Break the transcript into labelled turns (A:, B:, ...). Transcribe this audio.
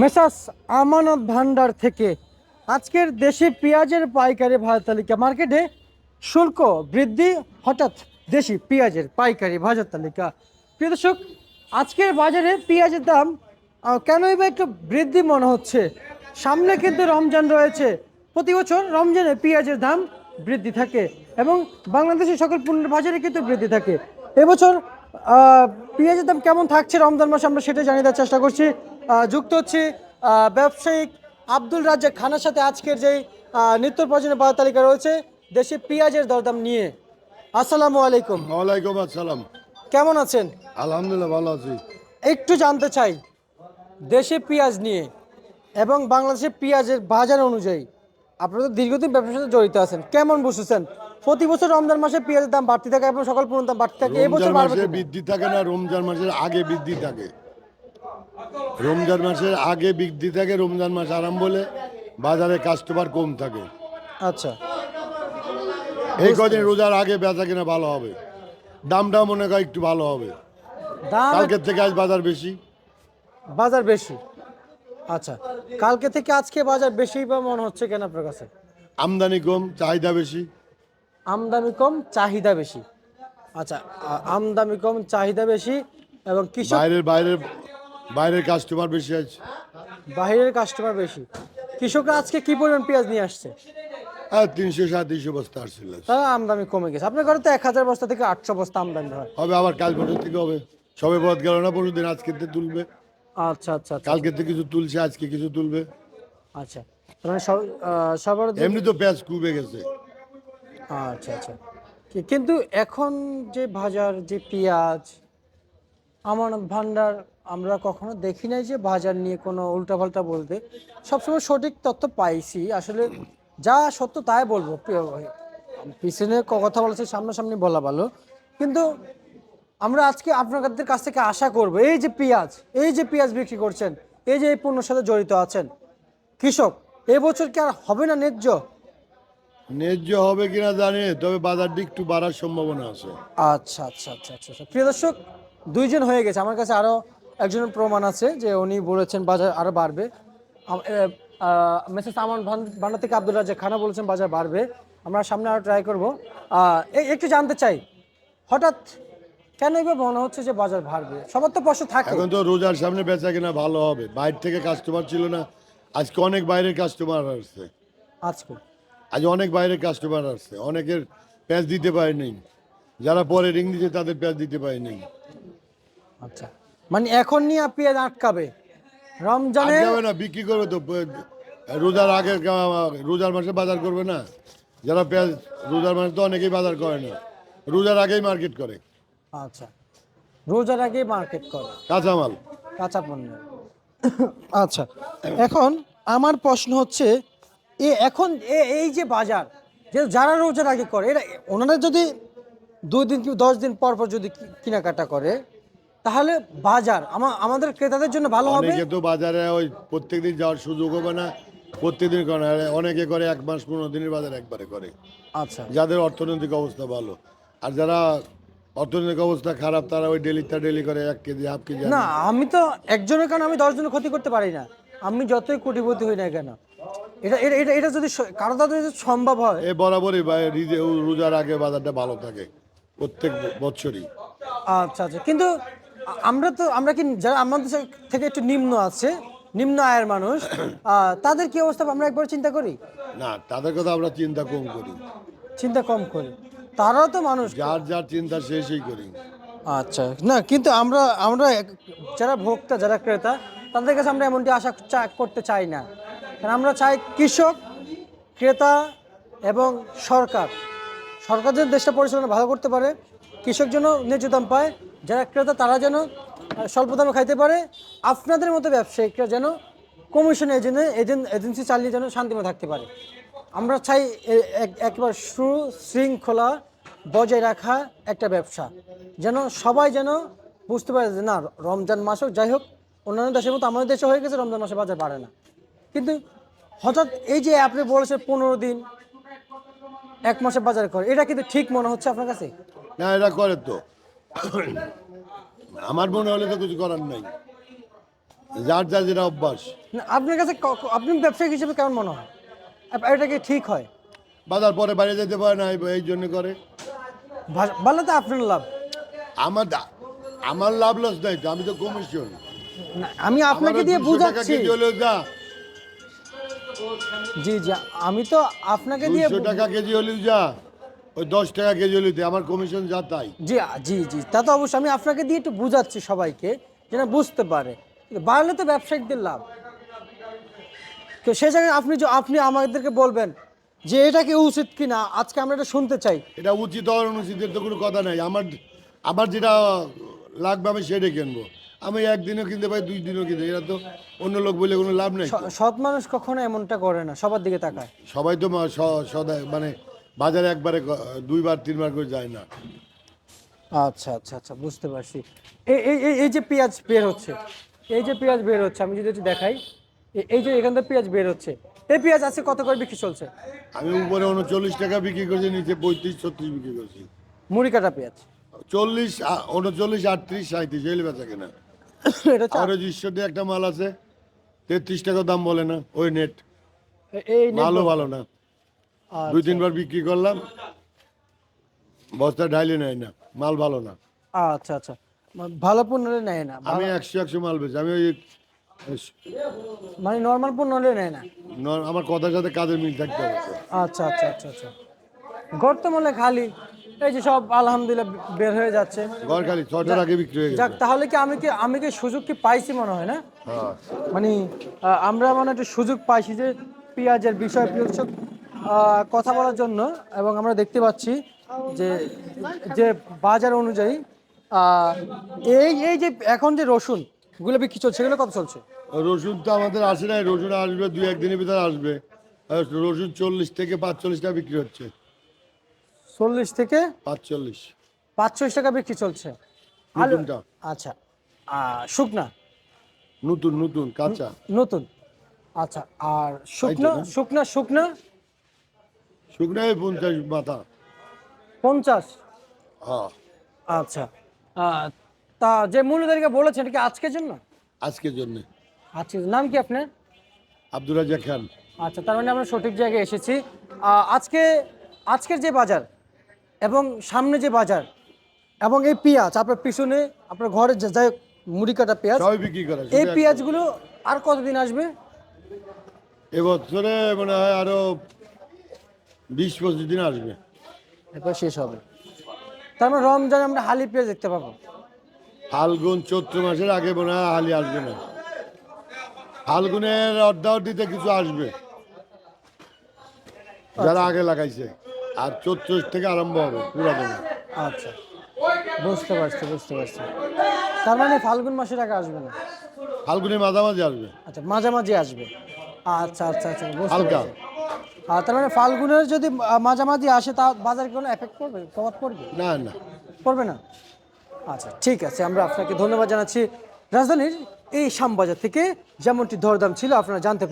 A: Messrs আমানত ভান্ডার থেকে আজকের দেশে পেঁয়াজের পাইকারি ভাড়া তালিকা। মার্কেটে শুল্ক বৃদ্ধি, হঠাৎ দেশি পেঁয়াজের পাইকারি বাজার তালিকা। প্রিয় দর্শক, আজকের বাজারে পেঁয়াজের দাম কেনই বা একটু বৃদ্ধি মনে হচ্ছে? সামনে কিন্তু রমজান রয়েছে। প্রতি বছর রমজানে পেঁয়াজের দাম বৃদ্ধি থাকে এবং বাংলাদেশের সকল পণ্যের বাজারে কিন্তু বৃদ্ধি থাকে। এবছর পেঁয়াজের দাম কেমন থাকছে রমজান মাসে আমরা সেটা জানিয়ে দেওয়ার চেষ্টা করছি। যুক্ত হচ্ছে ব্যবসায়িক আব্দুল রাজ্জাক খানের সাথে আজকের যেই নিত্য প্রয়োজনীয় বাজার তালিকা রয়েছে দেশে পেঁয়াজের দরদাম নিয়ে। আসসালামু আলাইকুম।
B: ওয়ালাইকুম আসসালাম।
A: কেমন আছেন?
B: আলহামদুলিল্লাহ ভালো আছি।
A: একটু জানতে চাই দেশে পেঁয়াজ নিয়ে এবং বাংলাদেশের পেঁয়াজের বাজার অনুযায়ী আপনারা তো দীর্ঘদিন ব্যবসার সাথে জড়িত আছেন কেমন বুঝতেছেন প্রতি বছর রমজান মাসে পেঁয়াজের দাম বাড়তে থাকে এবং সকল পণ্যের দাম বাড়তে থাকে এবছর?
B: বৃদ্ধি থাকে না রমজান মাসের আগে বৃদ্ধি থাকে। রমজান মাসের আগে বৃদ্ধি থাকে রমজান মাস আরাম বলে বাজারে কাস্টমার কম থাকে।
A: আচ্ছা।
B: এই কদিন রোজার আগে বেচা কিনা ভালো হবে। দামটা মনে হয় একটু ভালো হবে।
A: দাম
B: কালকের থেকে আজ বাজার বেশি।
A: বাজার বেশি। আচ্ছা কালকে থেকে আজকে বাজার বেশি বা মনে হচ্ছে কেন আপনার কাছে?
B: আমদানি কম চাহিদা বেশি।
A: আমদানি কম চাহিদা বেশি। আচ্ছা আমদানি কম চাহিদা বেশি এবং কৃষক
B: বাইরের বাইরের বাইরের কাস্টমার বেশি আছে।
A: বাইরের কাস্টমার বেশি। কৃষকরা আজকে কি পরিমাণ পেঁয়াজ নিয়ে আসছে?
B: আর তিনশো সাড়ে তিনশো বস্তা আসছিল।
A: তারা আমদানি কমে গেছে। আপনার ঘরে তো এক হাজার বস্তা থেকে আটশো বস্তা আমদানি হয়।
B: হবে আবার কাল পরশু থেকে হবে। সবে পথ গেল না পরশু দিন আজকে তুলবে।
A: আচ্ছা আচ্ছা আচ্ছা।
B: কালকে থেকে কিছু তুলছে আজকে কিছু তুলবে।
A: আচ্ছা। মানে সব সবার
B: এমনি তো পেঁয়াজ কুবে গেছে।
A: আচ্ছা আচ্ছা। কিন্তু এখন যে বাজার যে পেঁয়াজ আমার ভান্ডার আমরা কখনো দেখি নাই যে বাজার নিয়ে কোনো উল্টাপাল্টা বলতে। সবসময় সঠিক তথ্য পাইছি। আসলে যা সত্য তাই বলব প্রিয় ভাই। পিছনে ক- কথা বলেছে সামনাসামনি বলা ভালো। কিন্তু আমরা আজকে আপনাদের কাছ থেকে আশা করব এই যে পেঁয়াজ এই যে পেঁয়াজ বিক্রি করছেন এই যে এই পণ্যের সাথে জড়িত আছেন কৃষক এবছর কি আর হবে না ন্যায্য?
B: ন্যায্য হবে কিনা জানি তবে বাজারটি একটু বাড়ার সম্ভাবনা আছে।
A: আচ্ছা আচ্ছা আচ্ছা আচ্ছা আচ্ছা। প্রিয় দর্শক দুইজন হয়ে গেছে। আমার কাছে আরও একজনের প্রমাণ আছে যে উনি বলেছেন বাজার আরও বাড়বে। মেসেজ আমান ভান্ডার থেকে আব্দুল রাজা খানা বলেছেন বাজার বাড়বে। আমরা সামনে আরও ট্রাই করব। একটু জানতে চাই হঠাৎ কেন এবার মনে হচ্ছে যে বাজার বাড়বে? সবার তো প্রশ্ন থাকে।
B: এখন তো রোজার সামনে বেচা কিনা ভালো হবে। বাইরে থেকে কাস্টমার ছিল না। আজকে অনেক বাইরের কাস্টমার আসছে।
A: আজকে?
B: আজ অনেক বাইরের কাস্টমার আসছে। অনেকের প্যাঁচ দিতে পারেনি। যারা পরে রিং দিচ্ছে তাদের প্যাঁচ দিতে পারেনি।
A: আচ্ছা। মানে এখন নিয়ে পেঁয়াজ আটকাবে। রমজানে
B: যাবে না বিক্রি করবে তো রোজার আগে রোজার মাসে বাজার করবে না। যারা পেঁয়াজ রোজার মাসে তো অনেকেই বাজার করে না। রোজার আগেই মার্কেট করে।
A: আচ্ছা। রোজার আগে মার্কেট করে।
B: কাঁচামাল।
A: কাঁচা পণ্য। আচ্ছা এখন আমার প্রশ্ন হচ্ছে এ এখন এই যে বাজার যে যারা রোজার আগে করে এরা ওনারা যদি দুই দিন কি দশ দিন পর পর যদি কেনাকাটা করে তাহলে বাজার আমা- আমাদের ক্রেতাদের জন্য ভালো হবে?
B: অনেকে তো বাজারে ওই প্রত্যেকদিন যাওয়ার সুযোগ হবে না প্রত্যেকদিন করে। অনেকে করে এক মাস পনেরো দিনের বাজার একবারে করে।
A: আচ্ছা।
B: যাদের অর্থনৈতিক অবস্থা ভালো। আর যারা অর্থনৈতিক অবস্থা খারাপ তারা ওই ডেলিটা ডেলি করে এক কেজি হাফ কেজি।
A: না আমি তো একজনের কারণে আমি দশজনের ক্ষতি করতে পারি না। আমি যতই কোটিপতি হই না কেন এটা এটা এটা যদি কারও যদি সম্ভব হয়
B: এ বরাবরই রোজার আগে বাজারটা ভালো থাকে প্রত্যেক বছরই।
A: আচ্ছা আচ্ছা। কিন্তু আমরা তো আমরা কি যারা আমাদের থেকে একটু নিম্ন আছে নিম্ন আয়ের মানুষ তাদের কি অবস্থা আমরা একবার চিন্তা করি?
B: না তাদের কথা আমরা চিন্তা কম করি।
A: চিন্তা কম করি। তারাও তো মানুষ।
B: যার যার চিন্তা সে সেই করি।
A: আচ্ছা না কিন্তু আমরা আমরা যারা ভোক্তা যারা ক্রেতা তাদের কাছে আমরা এমনটি আশা করতে চাই না। কারণ আমরা চাই কৃষক ক্রেতা এবং সরকার। সরকার যেন দেশটা পরিচালনা ভালো করতে পারে কৃষক যেন ন্যায্য দাম পায় যারা ক্রেতা, তারা যেন স্বল্প দামে খাইতে পারে। আপনাদের মতো ব্যবসায়িকরা যেন কমিশন এজেন্ট এজেন্ট এজেন্সি চালিয়ে যেন শান্তিময় থাকতে পারে। আমরা চাই এক- একবার সুশৃঙ্খলা বজায় রাখা একটা ব্যবসা। যেন সবাই যেন বুঝতে পারে যে না, রমজান মাস হোক, যাই হোক, অন্যান্য দেশের মতো আমাদের দেশে হয়ে গেছে, রমজান মাসে বাজার বাড়ে না। কিন্তু হঠাৎ এই যে আপনি বলেছেন পনেরো দিন, এক মাসে বাজার করে, এটা কিন্তু ঠিক মনে হচ্ছে আপনার কাছে?
B: না, এটা করে তো। আমার মনে হলে তো কিছু করার নাই। যার যার যেটা অভ্যাস।
A: না, আপনার কাছে ক- আপনি ব্যবসায়িক হিসেবে কেমন মনে হয়? আপ- এটা কি ঠিক হয়?
B: বাজার পরে বাইরে যেতে পারে না এই- এই জন্য করে।
A: ভা- ভালো তো আপনার লাভ।
B: আমার দা- আমার লাভ লস নাই তো আমি তো কমিশন
A: না, আমি আপনাকে দিয়ে বুঝাচ্ছি।
B: হলেও যা।
A: জি জি আমি তো আপনাকে দিয়ে
B: দুইশো টাকা কেজি হলেও যা। ওই দশ টাকা কেজি দে, আমার কমিশন যা তাই।
A: জি জি জি। তা তো অবশ্যই আমি আপনাকে দিয়ে একটু বুঝাচ্ছি সবাইকে যেন বুঝতে পারে। বাড়লে তো ব্যবসায়িকদের লাভ। তো সে জায়গায় আপনি যে আপনি আমাদেরকে বলবেন যে এটা কি উচিত কিনা? আজকে আমরা এটা শুনতে চাই।
B: এটা উচিত হওয়ার অনুচিতের তো কোনো কথা নাই। আমার আমার যেটা লাগবে আমি সেটাই কিনবো। আমি একদিনও কিনতে পাই দুই দিনও কিনতে এটা তো অন্য লোক বলে কোনো লাভ নেই।
A: সৎ মানুষ কখনো এমনটা করে না সবার দিকে তাকায়।
B: সবাই তো মা- স- সদাই মানে বাজারে একবারে দুইবার তিনবার করে যায় না।
A: আচ্ছা আচ্ছা আচ্ছা বুঝতে পারছি। এই এই এই- যে পেঁয়াজ বের হচ্ছে এই যে পেঁয়াজ বের হচ্ছে আমি যদি একটু দেখাই এই যে এখান থেকে পেঁয়াজ বের হচ্ছে এই পেঁয়াজ আছে কত করে বিক্রি চলছে?
B: আমি উপরে উনচল্লিশ টাকা বিক্রি করছি নিচে পঁয়ত্রিশ ছত্রিশ বিক্রি করছি।
A: মুড়ি কাটা পেঁয়াজ?
B: চল্লিশ উনচল্লিশ আটত্রিশ সাঁত্রিশ এই বেচা কেনা। আর দিয়ে একটা মাল আছে তেত্রিশ টাকা দাম বলে না ওই নেট
A: নেট
B: ভালো না। দুই তিনবার বিক্রি করলাম। বস্তা ঢাইলে নেয় না মাল ভালো না।
A: আচ্ছা আচ্ছা। ভালো পণ্য নেয় না
B: আমি একশো একশো মাল বেছি আমি ওই
A: মানে নর্মাল পণ্য হলে নেয় না?
B: আমার কথার সাথে কাজের মিল থাকতে হবে। আচ্ছা
A: আচ্ছা আচ্ছা আচ্ছা। আচ্ছা গর্তমালে খালি এই যে সব আলহামদুলিল্লাহ বের হয়ে যাচ্ছে।
B: ঘর খালি ছটার আগে বিক্রি হয়ে
A: যাক তাহলে কি আমি কি আমি কি সুযোগ কি পাইছি মনে হয় না?
B: হ্যাঁ।
A: মানে আমরা মানে একটা সুযোগ পাইছি যে পেঁয়াজের বিষয় কথা বলার জন্য এবং আমরা দেখতে পাচ্ছি যে যে বাজার অনুযায়ী এই এই যে এখন যে রসুনগুলো বিক্রি চলছে সেগুলো কত চলছে?
B: রসুন তো আমাদের আসে নাই রসুন আসবে দুই একদিনের ভিতরে আসবে। রসুন চল্লিশ থেকে পাঁচচল্লিশ টাকা বিক্রি হচ্ছে।
A: চল্লিশ থেকে
B: পাঁচচল্লিশ।
A: পাঁচচল্লিশ টাকা বিক্রি চলছে।
B: নতুনটা।
A: আচ্ছা। শুকনা?
B: নতুন নতুন কাঁচা।
A: নতুন। আচ্ছা আর শুকনা শুকনা শুকনা
B: শুকনায় পঞ্চাশ মাথা।
A: পঞ্চাশ?
B: হ্যাঁ।
A: আচ্ছা। তা যে মূল্য বলেছেন এটা কি আজকের জন্য?
B: আজকের জন্য।
A: আজকে নাম কি আপনার?
B: আব্দুর রাজা খান।
A: আচ্ছা তার মানে আমরা সঠিক জায়গায় এসেছি। আজকে আজকের যে বাজার এবং সামনে যে বাজার এবং এই পেঁয়াজ আপনার পিছনে আপনার ঘরে যা- যাই হোক মুড়ি কাটা পেঁয়াজ
B: সবাই বিক্রি করে
A: এই পেঁয়াজগুলো আর কতদিন আসবে?
B: এবছরে মনে হয় আরও বিশ পঁচিশ দিন আসবে।
A: এরপর শেষ হবে। তার মানে রমজানে আমরা হালি পেঁয়াজ দেখতে পাবো।
B: ফাল্গুন চৈত্র মাসের আগে মনে হয় হালি আসবে না। ফাল্গুনের অর্ধাবধিতে কিছু আসবে। যারা আগে লাগাইছে। আর চৈত্র থেকে আরম্ভ হবে পুরা দেবে
A: আচ্ছা। বুঝতে পারছি বুঝতে পারছি। তার মানে ফাল্গুন মাসের আগে আসবে না?
B: ফাল্গুনের মাঝামাঝি আসবে।
A: আচ্ছা মাঝামাঝি আসবে। আচ্ছা আচ্ছা আচ্ছা
B: হালকা।
A: আর তার মানে ফাল্গুনের যদি মাঝামাঝি আসে তা বাজারে কোনো এফেক্ট পড়বে? প্রভাব পড়বে?
B: না না।
A: পড়বে না? আচ্ছা ঠিক আছে আমরা আপনাকে ধন্যবাদ জানাচ্ছি। রাজধানীর এই শ্যামবাজার থেকে যেমনটি দরদাম ছিল আপনারা জানতে